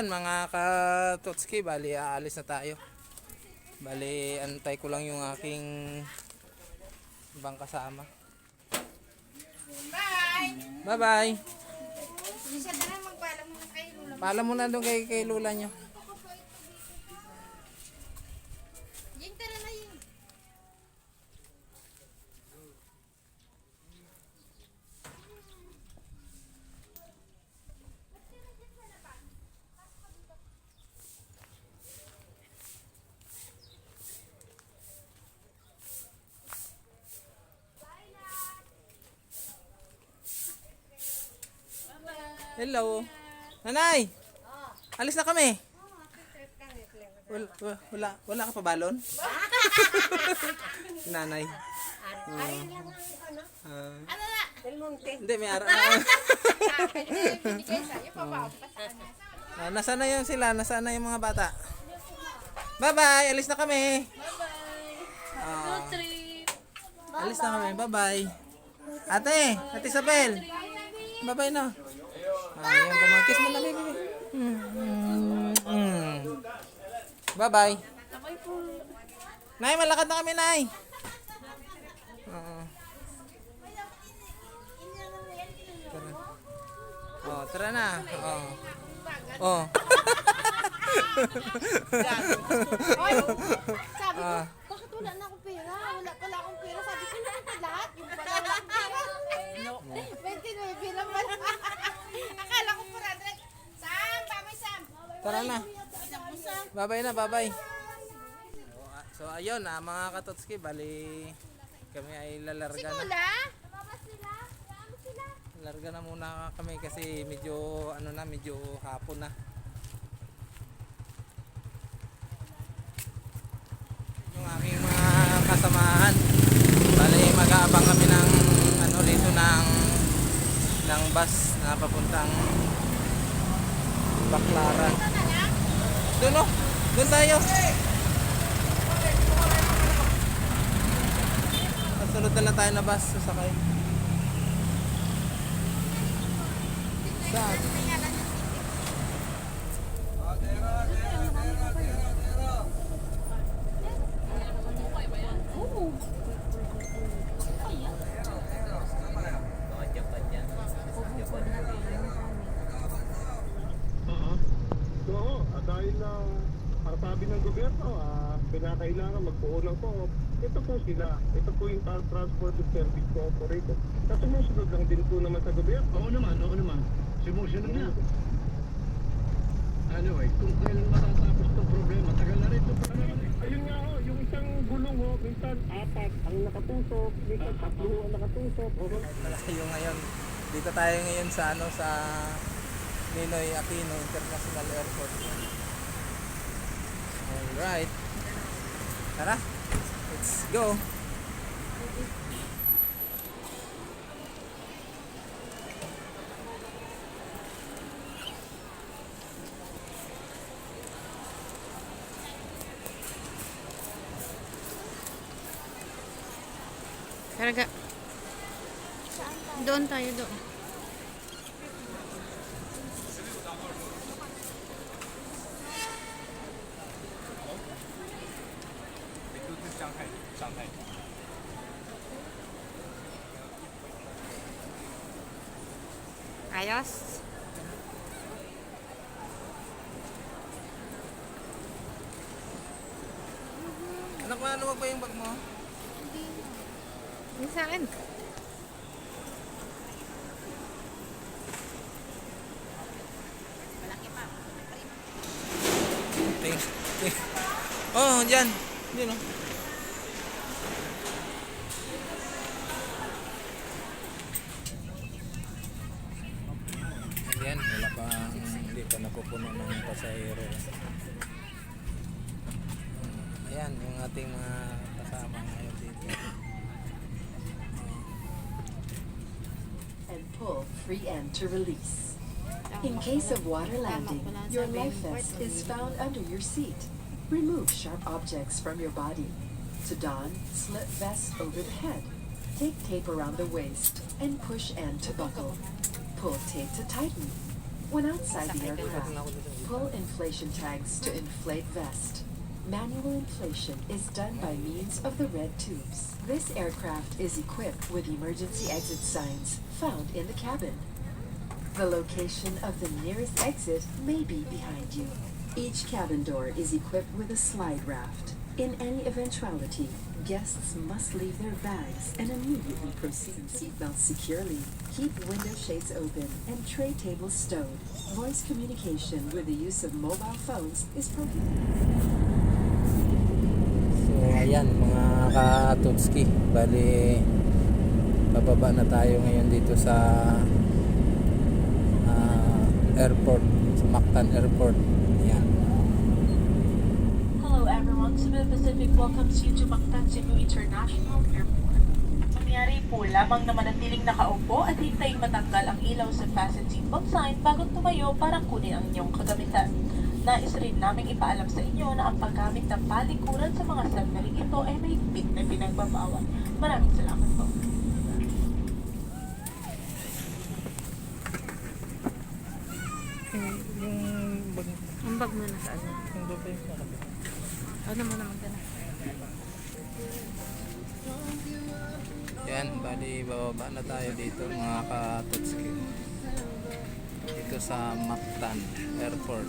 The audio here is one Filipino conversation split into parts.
ayun mga katotski, bali aalis na tayo. Bali antay ko lang yung aking ibang kasama. Bye! Bye-bye. Paalam mo na doon kay, kay lula nyo. Hello. Nanay! Alis na kami. Wala, wala, wala ka pa balon? Nanay. Ah, Ano na? hindi, may ara. Sa kanya. Ah, nasa na yun sila? Nasa na yung mga bata? Bye-bye! Alis na kami! Ah, alis na kami. Bye-bye! Ate! Ate Isabel! Bye-bye na! Ah, yung kumangkis mo na, baby. Mm, mm, mm. Bye-bye! Nay, malakad na kami, Nay! Oo. Tara. Oh, tara na. Oh. Oh. Oy, sabi ko, Ah. bakit wala na akong pera? Wala pala akong pera. Sabi ko, lahat. Yung pala wala akong pera. No. 29 lang pala. Akala ko 400. Sam, babay Sam. Tara na. Bye-bye na, bye-bye. So, So ayun, ah, mga katotski, bali kami ay lalarga na. Larga na muna kami kasi medyo ano na, medyo hapon na. Yung aking mga kasamahan. Bali mag-aabang kami ng ano dito ng ng bus na papuntang Baclaran. Doon oh, doon tayo. Sunod na lang tayo na bus sasakay. Saan? Oo. So, ang sabi ng gobyerno, ah, pinakailangan magbuo ng co-op, ito po sila. Ito po yung Trans- Transport and Service Cooperative. Na sumusunod lang din po naman sa gobyerno. Oo naman, oo naman. Sumusunod na. Anyway, kung kailan matatapos itong problema, tagal na rin ito pa naman eh. Ayun nga ho, yung isang gulong ho, minsan apat ang nakatusok, minsan tatlo ang nakatusok. O, Malayo ngayon. Dito tayo ngayon sa ano sa Ninoy Aquino International Airport. Alright. Tara. Let's go. Karga. Doon tayo doon. Ayos. Anak mo, ano ba yung bag mo? Yung sa akin. Thanks. Oh, diyan. Diyan oh. Ayan, ating mga kasama ngayon dito. and pull free end to release. In case of water landing, your life vest is found under your seat. Remove sharp objects from your body. To don, slip vest over the head. Take tape around the waist and push end to buckle. Pull tape to tighten. When outside the aircraft, Pull inflation tags to inflate vest. Manual inflation is done by means of the red tubes. This aircraft is equipped with emergency exit signs found in the cabin. The location of the nearest exit may be behind you. Each cabin door is equipped with a slide raft. In any eventuality, guests must leave their bags and immediately proceed. Seatbelts securely. Keep window shades open and tray tables stowed. Voice communication with the use of mobile phones is prohibited. Ayan mga ka-Tutski, bali bababa na tayo ngayon dito sa ah, airport, sa Mactan Airport. Ayan. Hello everyone, Cebu Pacific welcomes you to Mactan Cebu International Airport. Mangyari po lamang na manatiling nakaupo at hintayin matanggal ang ilaw sa fasten seatbelt sign bago tumayo para kunin ang inyong kagamitan. Nais rin naming ipaalam sa inyo na ang paggamit ng palikuran sa mga sandali ito ay may higpit na pinagbabawal. Maraming salamat po. Yung bag, Ang bag mo na sa ano? yung bag yung sa kabila. Ano mo naman ka na? Yan, bali bababa na tayo dito mga ka-Tutski. Dito sa Mactan Airport.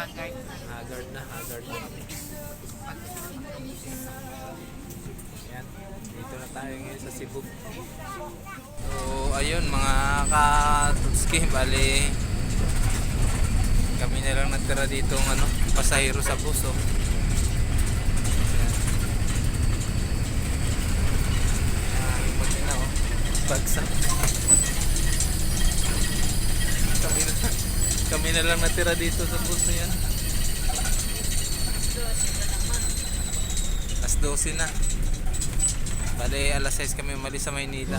Haggard. Haggard na, haggard na kami. Yan, dito na tayo ngayon sa Cebu. So, ayun mga ka-Tutski, bali kami na lang natira dito ng ano, pasahero sa bus oh. Yan. Yung pag na oh. Bagsak. kami na kami na lang natira dito sa bus yan. Alas 12 na. Bale, alas 6 kami umalis sa Maynila.